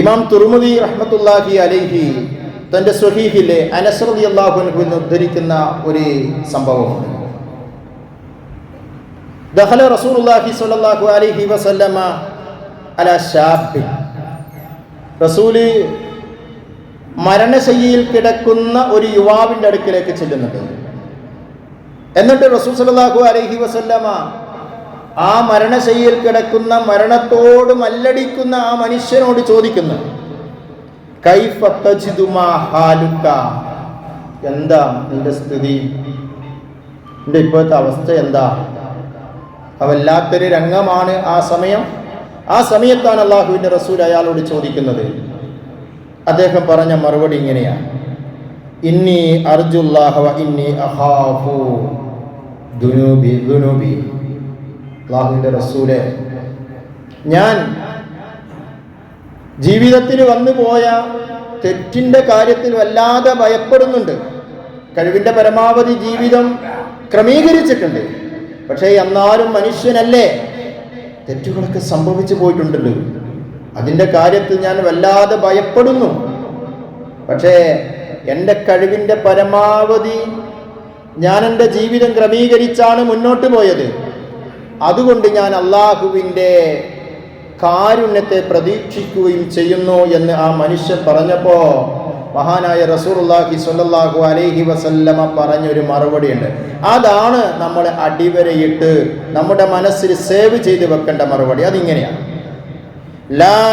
ഇമാം തുർമുദി റഹ്മത്തുല്ലാഹി അലൈഹി തന്റെ സുഹീഫിലെ അനസ്രതി അള്ളാഹുനഹു ഉദ്ധരിക്കുന്ന ഒരു സംഭവമുണ്ട്. ദഹല റസൂലുള്ളാഹി സ്വല്ലല്ലാഹു അലൈഹി വസല്ലമ അല ഷാബ് റസൂൽ മരണശയ്യയിൽ കിടക്കുന്ന ഒരു യുവാവിന്റെ അടുക്കിലേക്ക് ചെല്ലുന്നത്. എന്നിട്ട് റസൂൽ സല്ലല്ലാഹു അലൈഹി വസല്ലമ ആ മരണശയ്യയിൽ കിടക്കുന്ന മരണത്തോട് മല്ലടിക്കുന്ന ആ മനുഷ്യനോട് ചോദിക്കുന്നു മാ എന്താ നിന്റെ സ്ഥിതി? നിന്റെ ഇപ്പോഴത്തെ അവസ്ഥ എന്താ? അവല്ലാത്തൊരു രംഗമാണ് ആ സമയം. ആ സമയത്താണ് അള്ളാഹുവിന്റെ റസൂൽ അയാളോട് ചോദിക്കുന്നത്. അദ്ദേഹം പറഞ്ഞ മറുപടി ഇങ്ങനെയാണ് ഇന്നി അർജുല്ലാഹ വ ഇന്നി അഹാഫു ദുനൂബി ദുനൂബി. അള്ളാഹുവിന്റെ റസൂലെ. ഞാൻ ജീവിതത്തിൽ വന്നു പോയ തെറ്റിന്റെ കാര്യത്തിൽ വല്ലാതെ ഭയപ്പെടുന്നുണ്ട്. കഴിവിന്റെ പരമാവധി ജീവിതം ക്രമീകരിച്ചിട്ടുണ്ട്. പക്ഷേ എന്നാലും മനുഷ്യനല്ലേ? തെറ്റുകളൊക്കെ സംഭവിച്ചു പോയിട്ടുണ്ടല്ലോ. അതിന്റെ കാര്യത്തിൽ ഞാൻ വല്ലാതെ ഭയപ്പെടുന്നു. പക്ഷേ എന്റെ കഴിവിന്റെ പരമാവധി ഞാൻ എന്റെ ജീവിതം ക്രമീകരിച്ചാണ് മുന്നോട്ട് പോയത്. അതുകൊണ്ട് ഞാൻ അള്ളാഹുവിന്റെ കാരുണ്യത്തെ പ്രതീക്ഷിക്കുകയും ചെയ്യുന്നു എന്ന് ആ മനുഷ്യൻ പറഞ്ഞപ്പോൾ മഹാനായ റസൂർല്ലാഹി സ്വല്ലല്ലാഹു അലൈഹി വസല്ലമ പറഞ്ഞൊരു മറുപടി ഉണ്ട് അതാണ് നമ്മൾ അടിവരയിട്ട് നമ്മുടെ മനസ്സിൽ സേവ് ചെയ്ത് വെക്കേണ്ട മറുപടി. അതിങ്ങനെയാണ്. لا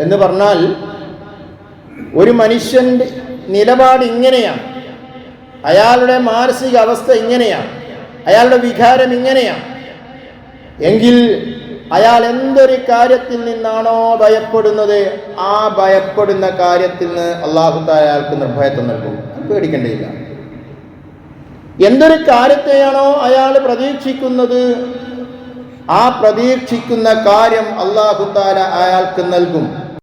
എന്ന് പറഞ്ഞാൽ ഒരു മനുഷ്യന്റെ നിലപാട് ഇങ്ങനെയാണ്. അയാളുടെ മാനസിക അവസ്ഥ ഇങ്ങനെയാണ്. അയാളുടെ വികാരം ഇങ്ങനെയാണ്. എങ്കിൽ അയാൾ എന്തൊരു കാര്യത്തിൽ നിന്നാണോ ഭയപ്പെടുന്നത്? ആ ഭയപ്പെടുന്ന കാര്യത്തിൽ നിന്ന് അള്ളാഹു അയാൾക്ക് നിർഭയത്വം നൽകും. പേടിക്കേണ്ടതില്ല. എന്തൊരു കാര്യത്തെയാണോ അയാൾ പ്രതീക്ഷിക്കുന്നത്? ആ പ്രതീക്ഷിക്കുന്ന കാര്യം അള്ളാഹുത്താല അയാൾക്ക് നൽകും.